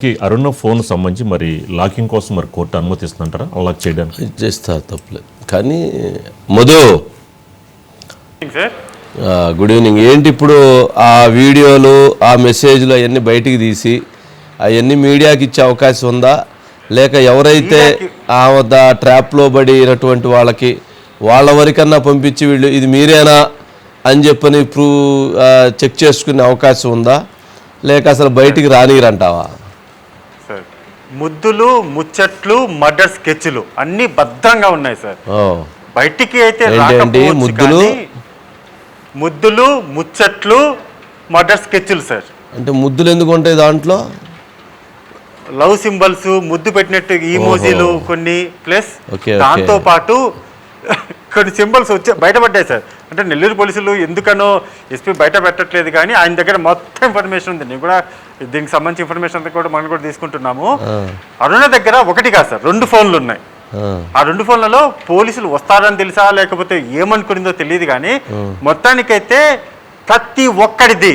కి అరుణ ఫోన్ సంబంధించి మరి లాకింగ్ కోసం మరి కోర్టు అనుమతిస్తుందంటారా? అన్లాక్ చేయడానికి? చేస్తా తప్పలేదు కానీ మధు! గుడ్ ఈవినింగ్ ఏంటి ఇప్పుడు ఆ వీడియోలు ఆ మెసేజ్లు అవన్నీ బయటికి తీసి అవన్నీ మీడియాకి ఇచ్చే అవకాశం ఉందా? లేక ఎవరైతే ఆ వద్ద ట్రాప్లో పడినటువంటి వాళ్ళకి వాళ్ళ వరకన్నా పంపించి వీళ్ళు ఇది మీరేనా అని చెప్పని ప్రూవ్ చెక్ చేసుకునే అవకాశం ఉందా? లేక అసలు బయటికి రానిరంటావా? ముద్దులు ముచ్చట్లు మర్డర్ స్కెచ్లు అన్ని భద్రంగా ఉన్నాయి సార్. బయటికి అయితే ముద్దులు? ముద్దులు ముచ్చట్లు మర్డర్ స్కెచ్లు సార్. అంటే ముద్దులు ఎందుకు ఉంటాయి దాంట్లో? లవ్ సింబల్స్ ముద్దు పెట్టినట్టు ఈమోజీలు కొన్ని ప్లస్. దాంతో పాటు కొన్ని సింబల్స్ వచ్చే బయటపడ్డాయి సార్. అంటే నెల్లూరు పోలీసులు ఎందుకనో ఎస్పీ బయట పెట్టట్లేదు కానీ ఆయన దగ్గర మొత్తం ఇన్ఫర్మేషన్ ఉంది. నేను కూడా దీనికి సంబంధించి ఇన్ఫర్మేషన్ అంతా కూడా మనం కూడా తీసుకుంటున్నాము. అరుణ దగ్గర ఒకటి కాదు సార్ రెండు ఫోన్లు ఉన్నాయి. ఆ, రెండు ఫోన్లలో పోలీసులు వస్తారని తెలుసా లేకపోతే ఏమనుకునిందో తెలియదు కానీ మొత్తానికైతే ప్రతి ఒక్కడిది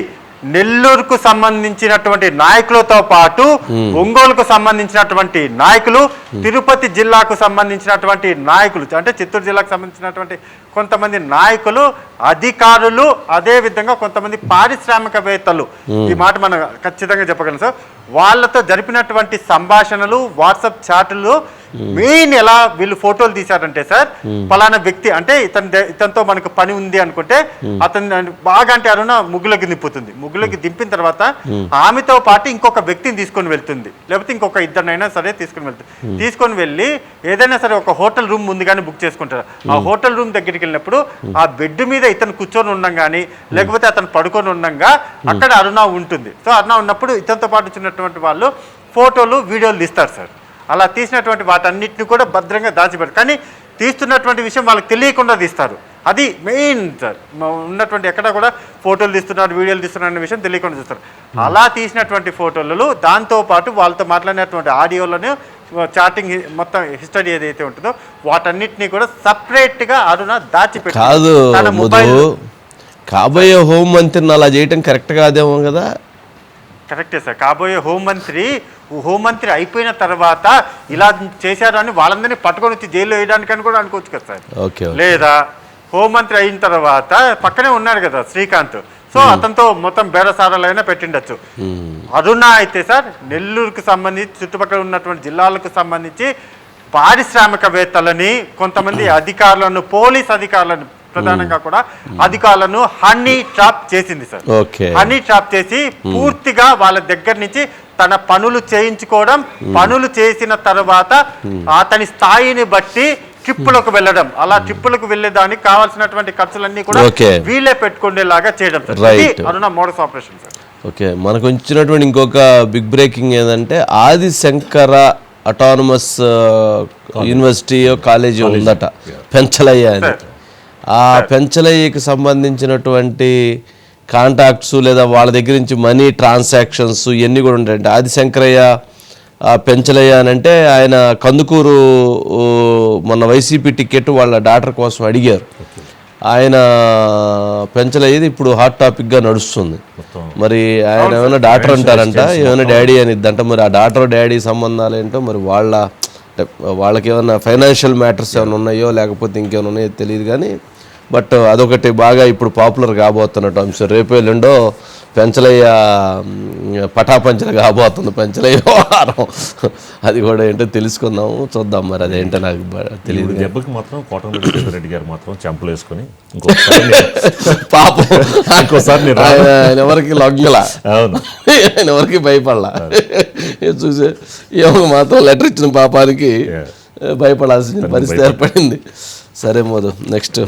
నెల్లూరుకు సంబంధించినటువంటి నాయకులతో పాటు ఒంగోలుకు సంబంధించినటువంటి నాయకులు తిరుపతి జిల్లాకు సంబంధించినటువంటి నాయకులు అంటే చిత్తూరు జిల్లాకు సంబంధించినటువంటి కొంతమంది నాయకులు అధికారులు అదే విధంగా కొంతమంది పారిశ్రామికవేత్తలు. ఈ మాట మనం ఖచ్చితంగా చెప్పగలం సార్ వాళ్ళతో జరిపినటువంటి సంభాషణలు వాట్సాప్ చాట్లు మెయిన్ ఎలా వీళ్ళు ఫోటోలు తీశారంటే సార్ పలానా వ్యక్తి అంటే ఇతని ఇతనితో మనకు పని ఉంది అనుకుంటే అతని బాగా అంటే అరుణ ముగ్గులకి దింపుతుంది ముగ్గులకి దింపిన తర్వాత ఆమెతో పాటు ఇంకొక వ్యక్తిని తీసుకొని వెళ్తుంది. లేకపోతే ఇంకొక ఇద్దరినైనా సరే తీసుకొని వెళ్తుంది. తీసుకొని వెళ్ళి ఏదైనా సరే ఒక హోటల్ రూమ్ ముందుగానే బుక్ చేసుకుంటారు. ఆ హోటల్ రూమ్ దగ్గరికి వెళ్ళినప్పుడు ఆ బెడ్ మీద ఇతను కూర్చొని ఉన్నాం కానీ లేకపోతే అతను పడుకొని ఉన్నాగా అక్కడ అరుణ ఉంటుంది. సో అరుణ ఉన్నప్పుడు ఇతనితో పాటు వచ్చినటువంటి వాళ్ళు ఫోటోలు వీడియోలు తీస్తారు సార్. అలా తీసినటువంటి వాటన్నిటిని కూడా భద్రంగా దాచిపెడతారు. కానీ తీస్తున్నటువంటి విషయం వాళ్ళకి తెలియకుండా తీస్తారు. అది మెయిన్ సార్. ఉన్నటువంటి ఎక్కడ కూడా ఫోటోలు తీస్తున్నారు వీడియోలు తీస్తున్నారు అనే విషయం తెలియకుండా చూస్తారు. అలా తీసినటువంటి ఫోటోలలో దాంతో పాటు వాళ్ళతో మాట్లాడినటువంటి ఆడియోలను చాటింగ్ మొత్తం హిస్టరీ ఏదైతే ఉంటుందో వాటన్నిటిని కూడా సపరేట్గా అరుణ దాచిపెట్టి కాదు తన మధు మొబైల్ కాబోయే హోం మంత్రిని అలా చేయటం కరెక్ట్ కాదేమో కదా? కరెక్టే సార్. కాబోయే హోంమంత్రి హోంమంత్రి అయిపోయిన తర్వాత ఇలా చేశారని వాళ్ళందరినీ పట్టుకొని వచ్చి జైల్లో వేయడానికని కూడా అనుకోవచ్చు కదా సార్. లేదా హోంమంత్రి అయిన తర్వాత పక్కనే ఉన్నాడు కదా శ్రీకాంత్. సో అతనితో మొత్తం బేరసారాలైనా పెట్టిండొచ్చు. అరుణ అయితే సార్ నెల్లూరుకు సంబంధించి చుట్టుపక్కల ఉన్నటువంటి జిల్లాలకు సంబంధించి పారిశ్రామికవేత్తలని కొంతమంది అధికారులను పోలీస్ అధికారులను ప్రధానంగా కూడా అధికారులను హనీ ట్రాప్ చేసింది సార్. ఓకే. హనీ ట్రాప్ చేసి పూర్తిగా వాళ్ళ దగ్గర నుంచి తన పనులు చేయించుకోవడం పనులు చేసిన తర్వాత అతని స్థాయిని బట్టి ట్రిప్పులకు వెళ్ళడం. అలా ట్రిప్పులకు వెళ్ళేదానికి కావాల్సినటువంటి ఖర్చులన్నీ కూడా. వీళ్ళే పెట్టుకునేలాగా చేయడం అరుణ మోడస్ ఆపరేషన్ సార్. ఓకే. మనకు వచ్చినటువంటి ఇంకొక బిగ్ బ్రేకింగ్ ఏంటంటే ఆది శంకర అటానమస్ యూనివర్సిటీ కాలేజీ ఉందట. పెంచలయ్య అని. ఆ పెంచలయ్యకి సంబంధించినటువంటి కాంటాక్ట్స్ లేదా వాళ్ళ దగ్గర నుంచి మనీ ట్రాన్సాక్షన్స్ ఇవన్నీ కూడా ఉంటాయంట ఆది శంకరయ్య ఆ పెంచలయ్య అని అంటే ఆయన కందుకూరు మొన్న వైసీపీ టికెట్ వాళ్ళ డాక్టర్ కోసం అడిగారు. ఆయన పెంచలయ్యేది ఇప్పుడు హాట్ టాపిక్గా నడుస్తుంది. మరి ఆయన ఏమైనా డాక్టర్ అంటారంట? ఏమైనా డాడీ అని ఇద్దంట మరి ఆ డాక్టర్ డాడీ సంబంధాలు ఏంటో మరి వాళ్ళ వాళ్ళకి ఏమైనా ఫైనాన్షియల్ మ్యాటర్స్ ఏమైనా ఉన్నాయో లేకపోతే ఇంకేమైనా ఉన్నాయో తెలియదు కానీ బట్ అదొకటి బాగా ఇప్పుడు పాపులర్ కాబోతున్నట్టు అంశం రేపు ఎల్లుండో పెంచలయ్య పటాపంచలు కాబోతుంది. పెంచలయ్య వ్యవహారం అది కూడా ఏంటో తెలుసుకుందాము. చూద్దాం మరి అదేంటో నాకు తెలియదు దెబ్బకి మాత్రం కోటమిరెడ్డి రెడ్డి గారు మాత్రం చెంపలు వేసుకొని పాపం. ఇంకోసారి ఆయన ఎవరికి లొంగల? అవును. ఆయన ఎవరికి భయపడలా? చూసే ఏమో మాత్రం లెటర్ ఇచ్చిన పాపానికి. భయపడాల్సిన పరిస్థితి ఏర్పడింది. సరే మోదు నెక్స్ట్